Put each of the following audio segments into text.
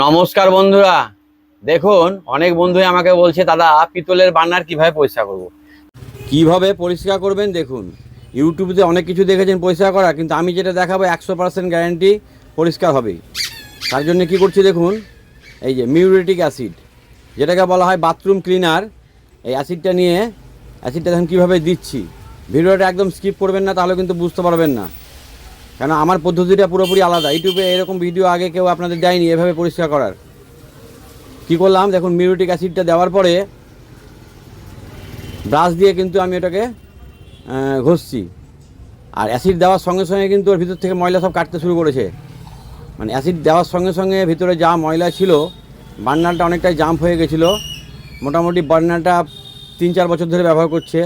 নমস্কার বন্ধুরা। দেখুন, অনেক বন্ধুই আমাকে বলছে, দাদা, পিতলের বান্নার কীভাবে পরিষ্কার করব। কীভাবে পরিষ্কার করবেন দেখুন ইউটিউবে অনেক কিছু দেখেছেন পরিষ্কার করা, কিন্তু আমি যেটা দেখাবো একশো পার্সেন্ট গ্যারান্টি পরিষ্কার হবেই তার জন্য কি করছি দেখুন, এই যে মিউরেটিক অ্যাসিড যেটাকে বলা হয় বাথরুম ক্লিনার এই অ্যাসিডটা নিয়ে অ্যাসিডটা দেখুন কীভাবে দিচ্ছি। ভিডিওটা একদম স্কিপ করবেন না, তাহলে কিন্তু বুঝতে পারবেন না। কেন আমার পদ্ধতিটা পুরোপুরি আলাদা। ইউটিউবে এরকম ভিডিও আগে কেউ আপনাদের দেয়নি এভাবে পরিষ্কার করার। কি করলাম? দেখুন মিউরিটিক অ্যাসিডটা দেওয়ার পরে ব্রাশ দিয়ে কিন্তু আমি আহ, ঘষছি। আর অ্যাসিড দেওয়ার সঙ্গে সঙ্গে কিন্তু ওর ভিতর থেকে ময়লা সব কাটতে শুরু করেছে। মানে অ্যাসিড দেওয়ার সঙ্গে সঙ্গে ভিতরে যা ময়লা ছিল বার্নারটা অনেকটাই জাম্প হয়ে গেছিল। মোটামুটি বার্নারটা তিন চার বছর ধরে ব্যবহার করছে।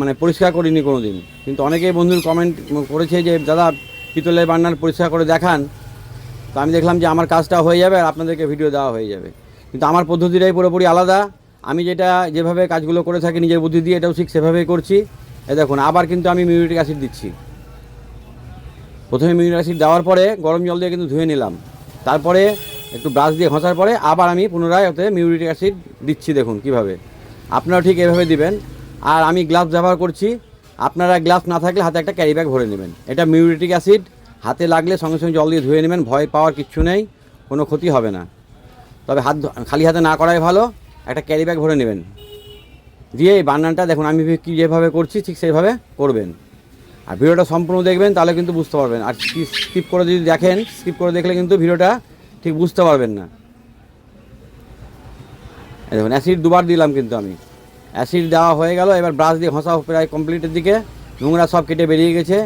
মানে পরিষ্কার করিনি কোনো দিন কিন্তু অনেকেই বন্ধুর কমেন্ট করেছে যে, দাদা, পিতলের বার্নার পরিষ্কার করে দেখান। তো আমি দেখলাম যে, আমার কাজটা হয়ে যাবে আর আপনাদেরকে ভিডিও দেওয়া হয়ে যাবে। কিন্তু আমার পদ্ধতিটাই পুরোপুরি আলাদা। আমি যেটা যেভাবে কাজগুলো করে থাকি, নিজের বুদ্ধি দিয়ে এটাও ঠিক সেভাবেই করছি। এ দেখুন, আবার কিন্তু আমি মিউরিটিক অ্যাসিড দিচ্ছি। প্রথমে মিউরিক অ্যাসিড দেওয়ার পরে গরম জল দিয়ে কিন্তু ধুয়ে নিলাম। তারপরে একটু ব্রাশ দিয়ে ঘষার পরে আবার আমি পুনরায় ওতে মিউরিটিক অ্যাসিড দিচ্ছি, দেখুন কীভাবে। আপনারাও ঠিক এভাবে দিবেন। আর আমি গ্লাভস ব্যবহার করছি। আপনারা গ্লাভস না থাকলে হাতে একটা ক্যারি ব্যাগ ভরে নেবেন। এটা মিউরিটিক অ্যাসিড। হাতে লাগলে সঙ্গে সঙ্গে জল দিয়ে ধুয়ে নেবেন। ভয় পাওয়ার কিচ্ছু নেই। কোনো ক্ষতি হবে না। তবে হাত খালি হাতে না করাই ভালো। একটা ক্যারি ব্যাগ ভরে নেবেন। দিয়ে এই বান্নানটা দেখুন, আমি কি যেভাবে করছি, ঠিক সেইভাবে করবেন। আর ভিডিওটা সম্পূর্ণ দেখবেন, তাহলে কিন্তু বুঝতে পারবেন। আর স্কিপ করে যদি দেখেন স্কিপ করে দেখলে কিন্তু ভিডিওটা ঠিক বুঝতে পারবেন না। দেখুন অ্যাসিড দুবার দিলাম কিন্তু আমি। অ্যাসিড দেওয়া হয়ে গেল। এবার ব্রাশ দিয়ে ঘষা প্রায় কমপ্লিটের দিকে। নোংরা সব কেটে বেরিয়ে গেছে।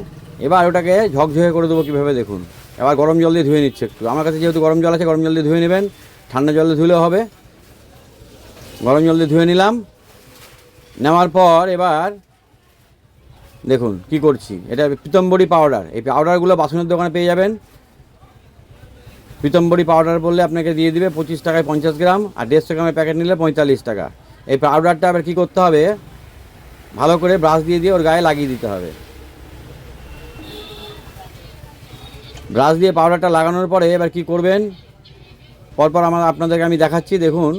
এবার ওটাকে ঝকঝকে করে দেবো কীভাবে দেখুন। এবার গরম জল দিয়ে ধুয়ে নিচ্ছে একটু। আমার কাছে যেহেতু গরম জল আছে, গরম জল দিয়ে ধুয়ে নেবেন। ঠান্ডা জল দিয়ে ধুলেও হবে। গরম জল দিয়ে ধুয়ে নিলাম। নেওয়ার পর এবার দেখুন কি করছি। এটা পিতম্বরী পাউডার এই পাউডারগুলো বাসনের দোকানে পেয়ে যাবেন। পিতম্বরী পাউডার বললে আপনাকে দিয়ে দিবে পঁচিশ টাকায় পঞ্চাশ গ্রাম আর দেড়শো গ্রামের প্যাকেট নিলে পঁয়তাল্লিশ টাকা। এই পাউডারটা আবার কী করতে হবে? ভালো করে ব্রাশ দিয়ে দিয়ে ওর গায়ে লাগিয়ে দিতে হবে। ব্রাশ দিয়ে পাউডারটা লাগানোর পরে এবার কি করবেন? পরপর আমার আপনাদেরকে আমি দেখাচ্ছি, দেখুন।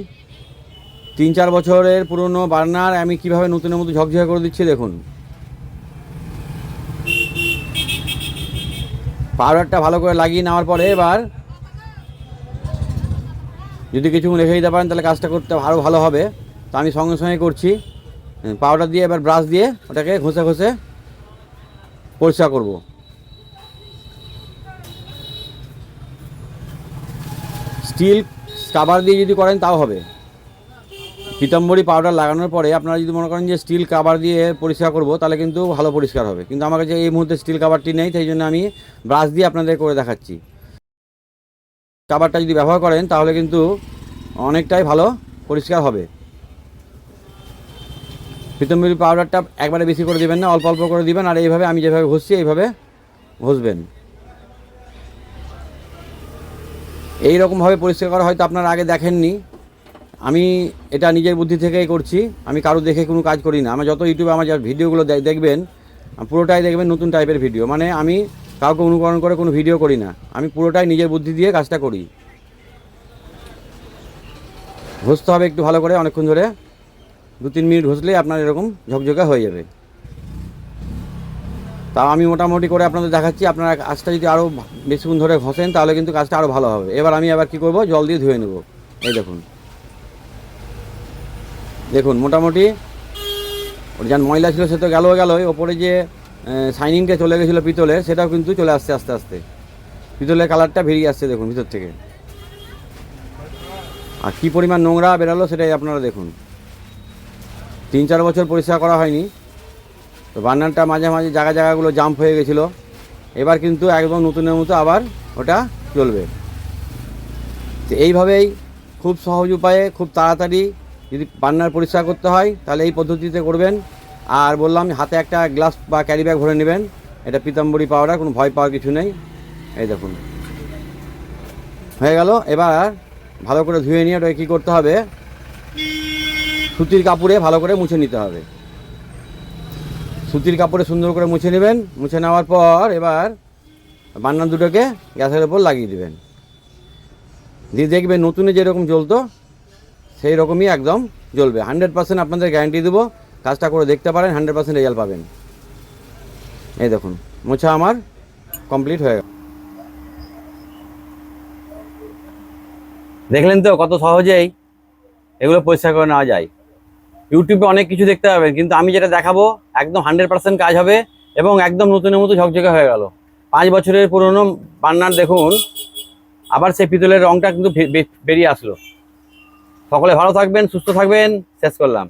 তিন চার বছরের পুরনো বার্নার আমি কীভাবে নতুনের মতো ঝকঝকে করে দিচ্ছি, দেখুন। পাউডারটা ভালো করে লাগিয়ে নেওয়ার পরে এবার যদি কিছুক্ষণ রেখে দিতে পারেন, তাহলে কাজটা করতে আরও ভালো হবে। তো আমি সঙ্গে সঙ্গে করছি। পাউডার দিয়ে, এবার ব্রাশ দিয়ে ওটাকে ঘষে ঘষে পরিষ্কার করব। স্টিল কাভার দিয়ে যদি করেন তাও হবে। পিতাম্বরী পাউডার লাগানোর পরে আপনারা যদি মনে করেন যে স্টিল কাভার দিয়ে পরিষ্কার করব, তাহলে কিন্তু ভালো পরিষ্কার হবে। কিন্তু আমার কাছে এই মুহূর্তে স্টিল কাভারটি নেই, সেই জন্য আমি ব্রাশ দিয়ে আপনাদের করে দেখাচ্ছি। কাভারটা যদি ব্যবহার করেন, তাহলে কিন্তু অনেকটাই ভালো পরিষ্কার হবে। পিতম্বরী পাউডারটা একবারে বেশি করে দেবেন না, অল্প অল্প করে দিবেন আর এইভাবে আমি যেভাবে ঘষছি, এইভাবে ঘষবেন। এই রকমভাবে পরিষ্কার করা হয়তো আপনারা আগে দেখেননি। আমি এটা নিজের বুদ্ধি থেকেই করছি। আমি কারও দেখে কোনো কাজ করি না। আমার যত ইউটিউবে আমার যা ভিডিওগুলো দেখবেন, পুরোটাই দেখবেন নতুন টাইপের ভিডিও মানে আমি কাউকে অনুকরণ করে কোনো ভিডিও করি না। আমি পুরোটাই নিজের বুদ্ধি দিয়ে কাজটা করি। ঘষতে হবে একটু ভালো করে অনেকক্ষণ ধরে। দু তিন মিনিট ঘষলেই আপনার এরকম ঝকঝকে হয়ে যাবে। তাও আমি মোটামুটি করে আপনাদের দেখাচ্ছি, আপনারা কাজটা যদি আরও বেশিক্ষণ ধরে ঘষেন, তাহলে কিন্তু কাজটা আরও ভালো হবে। এবার আমি আবার কী করব? জল দিয়ে ধুয়ে নেব। এই দেখুন। দেখুন, মোটামুটি ওর যার ময়লা ছিল সে তো গেল গেলই। ওপরে যে শাইনিংটা চলে গেছিল পিতলে, সেটাও কিন্তু চলে আসছে আস্তে আস্তে। পিতলের কালারটা বেরিয়ে আসছে দেখুন ভিতর থেকে। আর কী পরিমাণ নোংরা বেরালো সেটাই আপনারা দেখুন। তিন চার বছর পরিষ্কার করা হয়নি। তো বার্নারটা মাঝে মাঝে জায়গা জায়গাগুলো জাম্প হয়ে গেছিল। এবার কিন্তু একদম নতুনের মতো আবার ওটা চলবে। তো এইভাবেই খুব সহজ উপায়ে, খুব তাড়াতাড়ি যদি বার্নার পরিষ্কার করতে হয়, তাহলে এই পদ্ধতিতে করবেন। আর বললাম, হাতে একটা গ্লাস বা ক্যারি ব্যাগ ভরে নেবেন। এটা পিতাম্বরী পাউডার, কোনো ভয় পাওয়ার কিছু নেই। এই দেখুন। হয়ে গেল। এবার ভালো করে ধুয়ে নিয়ে ওটা কী করতে হবে? সুতির কাপড়ে ভালো করে মুছে নিতে হবে। সুতির কাপড়ে সুন্দর করে মুছে নেবেন। মুছে নেওয়ার পর এবার বান্নার দুটোকে গ্যাসের ওপর লাগিয়ে দেবেন। দিয়ে দেখবেন নতুনে যেরকম জ্বলতো, সেই রকমই একদম জ্বলবে। হান্ড্রেড পার্সেন্ট আপনাদের গ্যারান্টি দেবো। কাজটা করে দেখতে পারেন, হান্ড্রেড পার্সেন্ট রেজাল্ট পাবেন। এই দেখুন, মোছা আমার কমপ্লিট হয়ে গেল। দেখলেন তো কত সহজেই এগুলো পরিষ্কার করে নেওয়া যায়। ইউটিউবে অনেক কিছু দেখতে পাবেন, কিন্তু আমি যেটা দেখাবো, একদম হান্ড্রেড পার্সেন্ট কাজ হবে এবং একদম নতুনের মতো ঝকঝকে হয়ে গেল। পাঁচ বছরের পুরনো বান্নার দেখুন, আবার সেই পিতলের রংটা কিন্তু বেরিয়ে আসলো। সকলে ভালো থাকবেন, সুস্থ থাকবেন, শেষ করলাম।